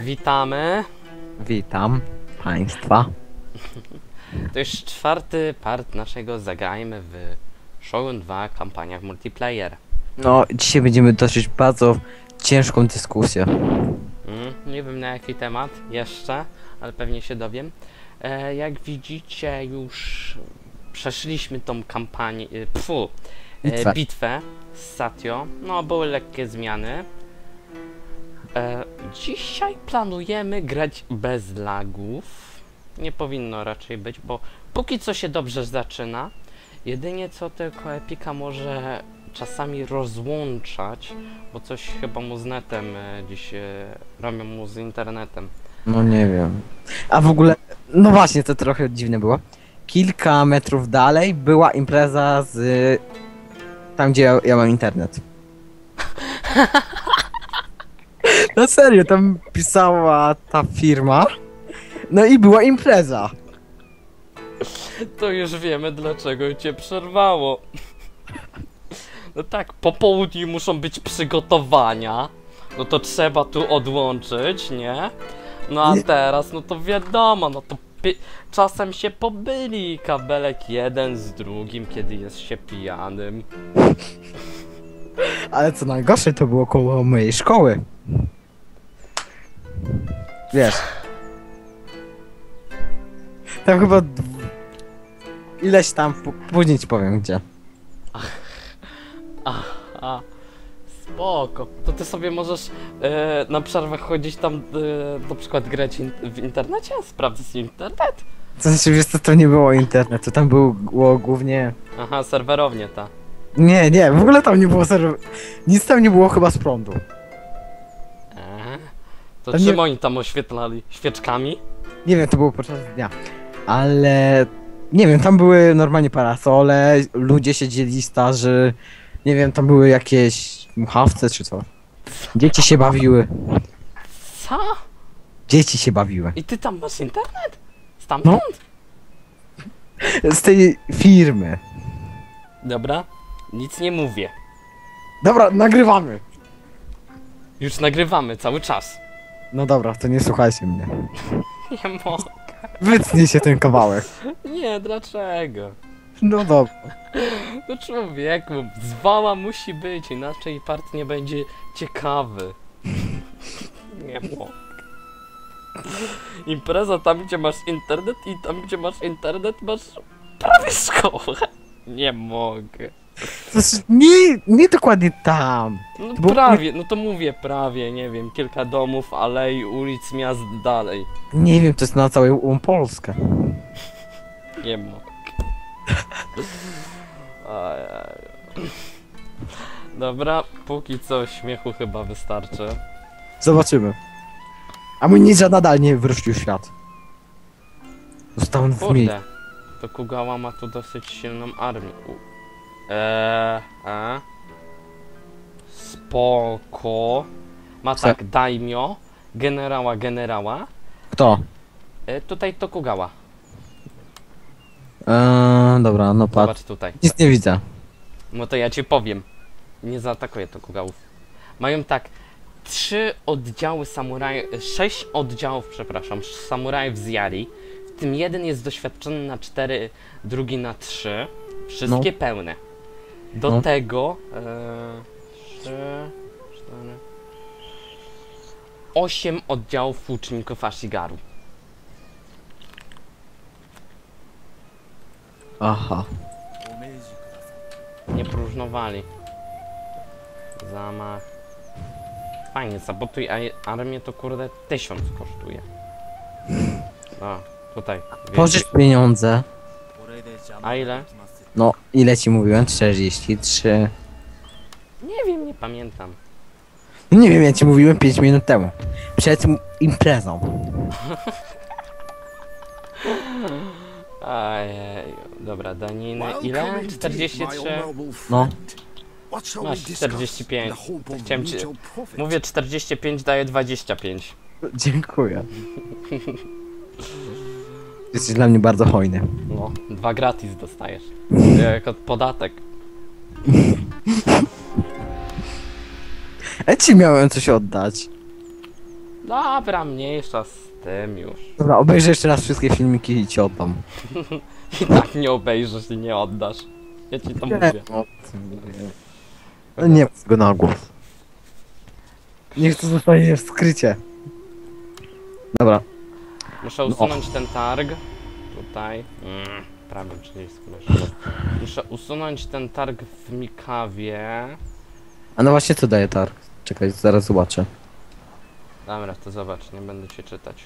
Witamy. Witam Państwa. To już czwarty part naszego Zagrajmy w Shogun 2 kampania w multiplayer. No, dzisiaj będziemy toczyć bardzo ciężką dyskusję. Mm, nie wiem na jaki temat jeszcze, ale pewnie się dowiem. E, jak widzicie już przeszliśmy tą kampanię, e, pfu, e, Bitwę. bitwę z Satio. No, były lekkie zmiany. E, dzisiaj planujemy grać bez lagów. Nie powinno raczej być, bo póki co się dobrze zaczyna. Jedynie co tylko Epika może czasami rozłączać, bo coś chyba mu z netem e, dziś e, robią mu z internetem. No nie wiem. A w ogóle, no właśnie, to trochę dziwne było. Kilka metrów dalej była impreza z... Tam, gdzie ja, ja mam internet. No serio, tam pisała ta firma. No i była impreza. To już wiemy dlaczego cię przerwało. No tak, po południu muszą być przygotowania. No to trzeba tu odłączyć, nie? No a teraz, no to wiadomo, no to czasem się pobyli kabelek jeden z drugim, kiedy jest się pijanym. Ale co najgorsze, to było koło mojej szkoły. Wiesz. Tam chyba... Ileś tam, później ci powiem gdzie. A, spoko. To ty sobie możesz e, na przerwach chodzić tam, e, na przykład grać in w internecie? Sprawdzać internet? To znaczy, wiesz co, to nie było internetu, tam było, było głównie... Aha, serwerownie ta. Nie, nie, w ogóle tam nie było serwer... Nic tam nie było chyba z prądu. To Tam czym oni tam oświetlali? Świeczkami? Nie wiem, to było podczas dnia. Ale... Nie wiem, tam były normalnie parasole, ludzie siedzieli starzy... Nie wiem, tam były jakieś muchawce czy co. Dzieci się bawiły. Co? Dzieci się bawiły. I ty tam masz internet? Stamtąd? Z tej firmy. Dobra, nic nie mówię. Dobra, nagrywamy. Już nagrywamy cały czas. No dobra, to nie słuchajcie mnie. Nie mogę. Wytnie się ten kawałek. Nie, dlaczego? No dobra. No człowieku, zwała musi być, inaczej part nie będzie ciekawy. Nie mogę. Impreza tam, gdzie masz internet i tam, gdzie masz internet, masz prawie szkołę. Nie mogę. Jest nie, nie dokładnie tam. No Bo- prawie, no to mówię prawie, nie wiem, kilka domów, alei, ulic, miast dalej. Nie wiem, to jest na całą Polskę. Nie. Ajaj. Dobra, póki co śmiechu chyba wystarczy. Zobaczymy. A mój ninja nadal nie wrócił świat. Został on w. Kurde, to Kugała ma tu dosyć silną armię. Eee. Spoko. Ma tak, daimio, generała, generała. Kto? E, tutaj to Kugała. Eee, dobra, no patrz. Zobacz tutaj. Nic nie widzę. No to ja ci powiem. Nie zaatakuje to Kugałów. Mają tak. Trzy oddziały samurajów, sześć oddziałów, przepraszam, samurajów z Yari. W tym jeden jest doświadczony na cztery, drugi na trzy. Wszystkie pełne. Do No. tego e, trzy, cztery, osiem oddziałów łuczników Ashigaru. Aha. Nie próżnowali. Zamach. Fajnie, sabotuj armię to kurde tysiąc kosztuje. No, tutaj. Pożycz pieniądze. A ile? No, ile ci mówiłem? 43. Nie wiem, nie pamiętam. No nie wiem, ja ci mówiłem 5 minut temu. Przed m- imprezą. Ajej, dobra, daniny. Ile? 43? No. Masz 45. Chciałem ci... Mówię 45, daję 25. Dziękuję. Jesteś dla mnie bardzo hojny. No, dwa gratis dostajesz. Jako podatek. Ja ci miałem coś oddać. Dobra, mniejsza z tym już. Dobra, obejrzę jeszcze raz wszystkie filmiki i ci oddam. I tak nie obejrzysz i nie oddasz. Ja ci to mówię. No, no nie mów go na głos. Niech to zostaje w skrycie. Dobra, Muszę usunąć ten targ. Tutaj. Mm, prawie przycisk myszy. Muszę usunąć ten targ w Mikawie. a no właśnie co daje targ? Czekaj, zaraz zobaczę. Dobra, to zobacz, nie będę cię czytać.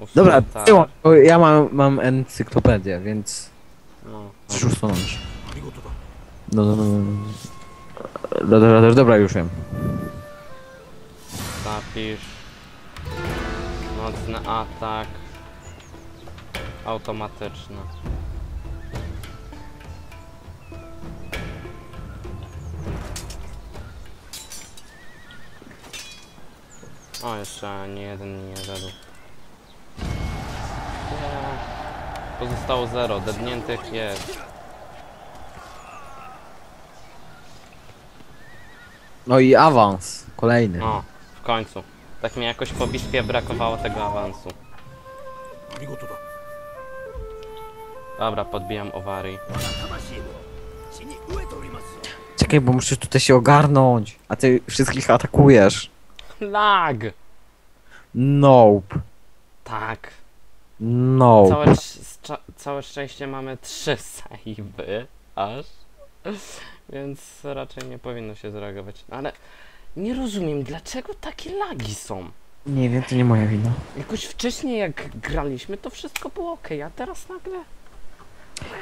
Usunę Dobra, targ. bo ja mam, mam encyklopedię, więc No, chcesz usunąć. No, no, no, no. Dobra, dobra, dobra, już wiem. zapisz. Nocny atak Automatyczny. O, jeszcze nie jeden nie zjadł. Nie. Pozostało zero, dedniętych jest. No i awans, kolejny. O, w końcu. Tak mi jakoś po bitwie brakowało tego awansu. 見事だ Dobra, podbijam owary. Czekaj, bo musisz tutaj się ogarnąć, a ty wszystkich atakujesz. Lag! Nope. Tak. Nope. Całe, całe szczęście mamy trzy saiby, aż. Więc raczej nie powinno się zareagować. No ale nie rozumiem, dlaczego takie lagi są. Nie wiem, to nie moja wina. Jakoś wcześniej jak graliśmy, to wszystko było ok, a teraz nagle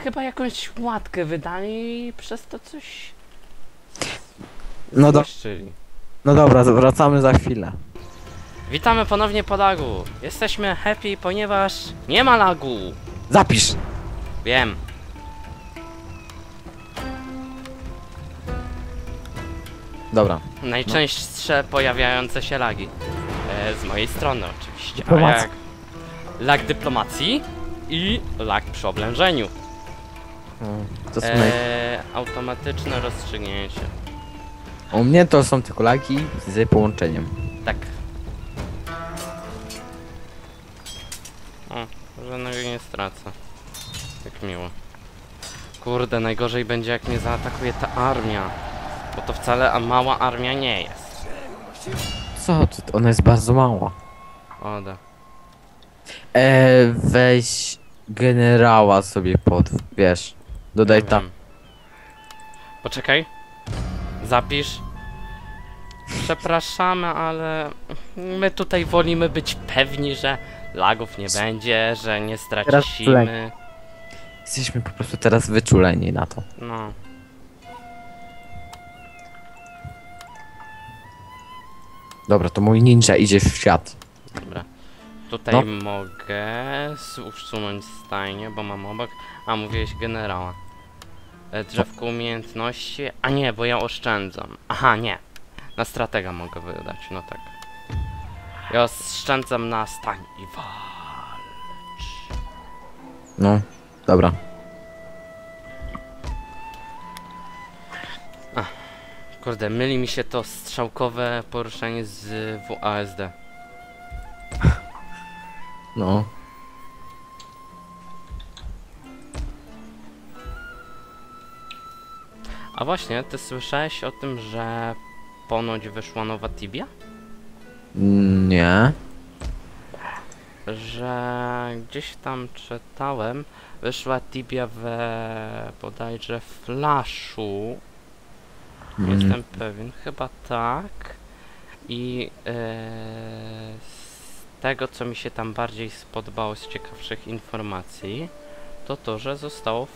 chyba jakąś łatkę wydali i przez to coś No do-. No dobra, wracamy za chwilę. Witamy ponownie po lagu. Jesteśmy happy, ponieważ nie ma lagu. Zapisz! Wiem. Dobra. Najczęstsze pojawiające się lagi. E, z mojej strony oczywiście. A Dyplomacja. jak lag dyplomacji i lag przy oblężeniu. To są naj... E, automatyczne rozstrzygnięcie. U mnie to są tylko lagi z połączeniem. Tak. O, żadnego nie stracę. Jak miło. Kurde, najgorzej będzie jak mnie zaatakuje ta armia. Bo to wcale a mała armia nie jest. Co ty? Ona jest bardzo mała. Oda. E, weź generała sobie pod, wiesz. Dodaj Nie tam. wiem. Poczekaj. Zapisz. Przepraszamy, ale my tutaj wolimy być pewni, że lagów nie będzie, że nie stracimy. Jesteśmy po prostu teraz wyczuleni na to. No. Dobra, to mój ninja idzie w świat. Dobra. Tutaj No. mogę usunąć stajnię, bo mam obok. A, mówiłeś generała. E, Drzewko umiejętności. A nie, bo ja oszczędzam. Aha, nie. Na stratega mogę wydać, no tak. Ja oszczędzam na stań i walcz. No, dobra. Kurde, myli mi się to strzałkowe poruszenie z WASD. No. A właśnie, ty słyszałeś o tym, że ponoć wyszła nowa Tibia? Nie. że gdzieś tam czytałem, wyszła Tibia we bodajże Flashu, Mm. jestem pewien, chyba tak. I e, z tego, co mi się tam bardziej spodobało z ciekawszych informacji, to to, że zostało w,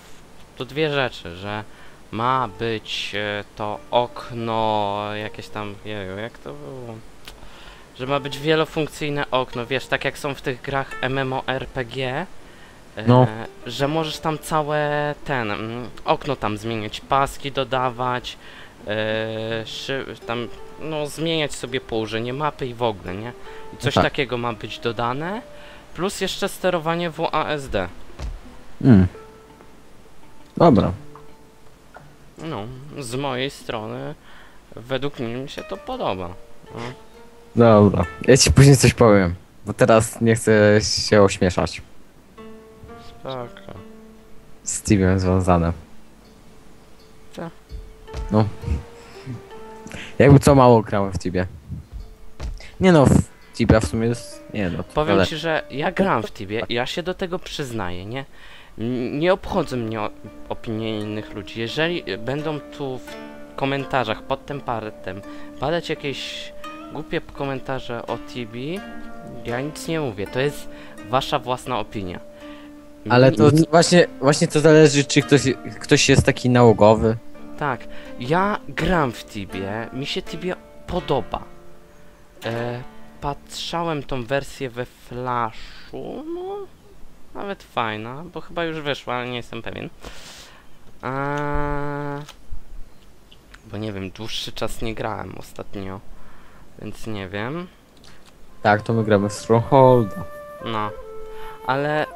to dwie rzeczy, że ma być e, to okno jakieś tam, jeju, jak to było? Że ma być wielofunkcyjne okno, wiesz, tak jak są w tych grach MMORPG, e, No. że możesz tam całe ten, mm, okno tam zmieniać, paski dodawać, e, szy, tam, no zmieniać sobie położenie mapy i w ogóle, nie? I coś tak. takiego ma być dodane, plus jeszcze sterowanie WASD. Mm. Dobra. Z mojej strony, według mnie mi się to podoba. No. Dobra, ja ci później coś powiem, bo teraz nie chcę się ośmieszać. Spoko. Z Steve'em związane. Co? No. Jakby co mało grałem w Tibie. Nie no, w Tibia w sumie jest... Nie no, Powiem ale... ci, że ja gram w Tibie i ja się do tego przyznaję, nie? Nie obchodzą mnie opinie innych ludzi. Jeżeli będą tu w komentarzach pod tym partem padać jakieś głupie komentarze o Tibi, ja nic nie mówię. To jest wasza własna opinia. Ale to właśnie, właśnie to zależy, czy ktoś, ktoś jest taki nałogowy. Tak, ja gram w Tibie, mi się Tibie podoba. E, patrzałem tą wersję we Flashu, no nawet fajna, bo chyba już wyszła, ale nie jestem pewien. A, bo nie wiem, dłuższy czas nie grałem ostatnio, więc nie wiem. Tak, to my gramy w Strongholda. No, ale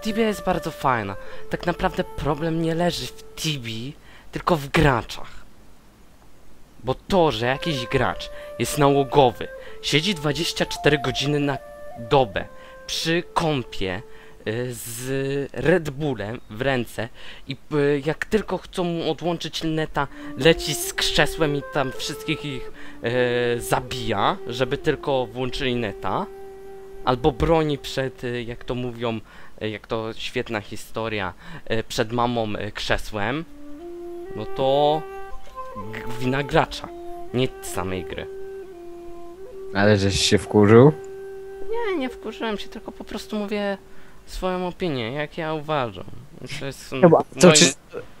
Tibia jest bardzo fajna. Tak naprawdę problem nie leży w Tibi, tylko w graczach. Bo to, że jakiś gracz jest nałogowy, siedzi 24 godziny na dobę przy kąpie y, z Red Bullem w ręce i y, jak tylko chcą mu odłączyć neta, leci z krzesłem i tam wszystkich ich y, zabija, żeby tylko włączyli neta albo broni przed, jak to mówią, jak to świetna historia, przed mamą krzesłem, no to wina gracza, nie samej gry. Ale żeś się wkurzył? Nie, nie wkurzyłem się, tylko po prostu mówię swoją opinię, jak ja uważam. To jest To moim- czy...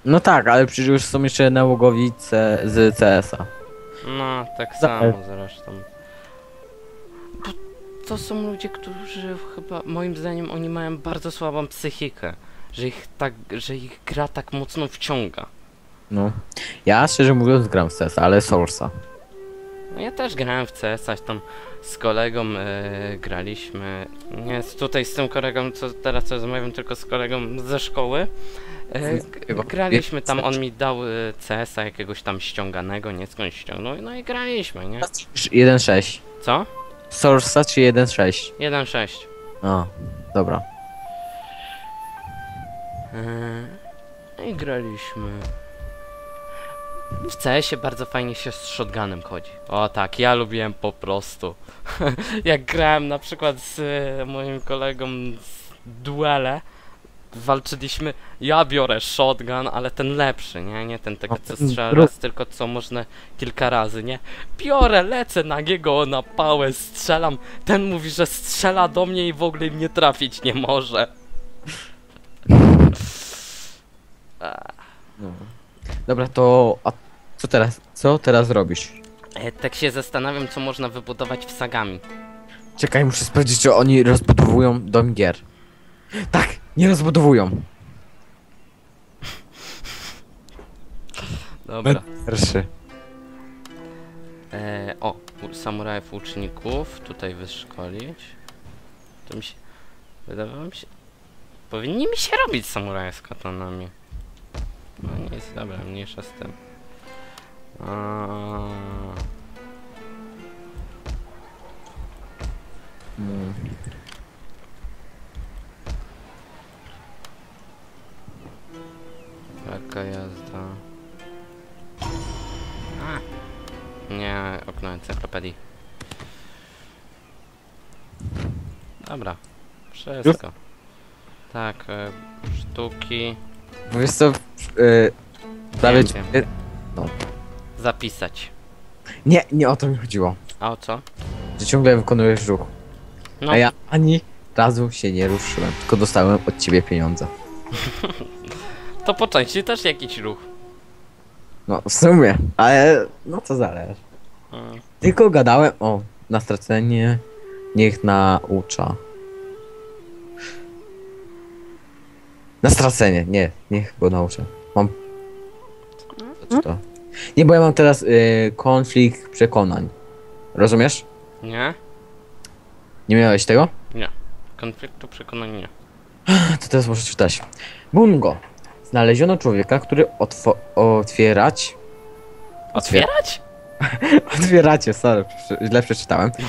No tak, ale przecież już są jeszcze nałogowi C... z CS-a. No, tak Za- samo zresztą. Bo to są ludzie, którzy chyba, moim zdaniem, oni mają bardzo słabą psychikę, że ich tak, że ich gra tak mocno wciąga. No. Ja szczerze mówiąc gram w CS, ale Source'a. No ja też grałem w CS, aś tam z kolegą e, graliśmy. Nie tutaj z tym kolegą, co teraz rozmawiam, tylko z kolegą ze szkoły. E, graliśmy tam, on mi dał e, CS-a jakiegoś tam ściąganego, nie skądś ściągnął, no i graliśmy, nie? 1.6. Co? Source'a czy 1.6? 1.6. A, dobra. I graliśmy. W CS-ie bardzo fajnie się z shotgunem chodzi. O tak, ja lubiłem po prostu. Jak grałem na przykład z e, moim kolegą z duele, walczyliśmy, ja biorę shotgun, ale ten lepszy, nie? Nie ten tego, co strzela raz, tylko co można kilka razy, nie? Biorę, lecę na niego na pałę, strzelam. Ten mówi, że strzela do mnie i w ogóle mnie trafić nie może. No. Dobra, to... A co teraz? Co teraz robisz? E, tak się zastanawiam, co można wybudować w Sagami. Czekaj, muszę sprawdzić, czy oni rozbudowują dom gier. Tak, nie rozbudowują. Dobra. Pierwszy. E, o, samurajów łuczników tutaj wyszkolić. To mi się... Wydawało mi się... Powinni mi się robić samuraje z katanami. No nic, dobra, mniejsza z tym. A, Mm. Jaka jazda. A. Nie, okno encyklopedii. Dobra. Wszystko. Tak, e, sztuki. Bo wiesz yy. Wiem, y, Zapisać. Nie, nie o to mi chodziło. A o co? Że ciągle wykonujesz ruch. No, A ja ani razu się nie ruszyłem, tylko dostałem od ciebie pieniądze. to po części też jakiś ruch. No, w sumie, ale no to zależy. Mm. Tylko gadałem o na stracenie, niech naucza. Na stracenie, nie, niech go nauczę. Mam. Co to? Nie, bo ja mam teraz y, konflikt przekonań. Rozumiesz? Nie? Nie miałeś tego? Konfliktu przekonań nie. To teraz muszę czytać. Bungo. Znaleziono człowieka, który otwo- otwierać. Otwier- Otwierać? Otwieracie, sorry, prze- źle przeczytałem.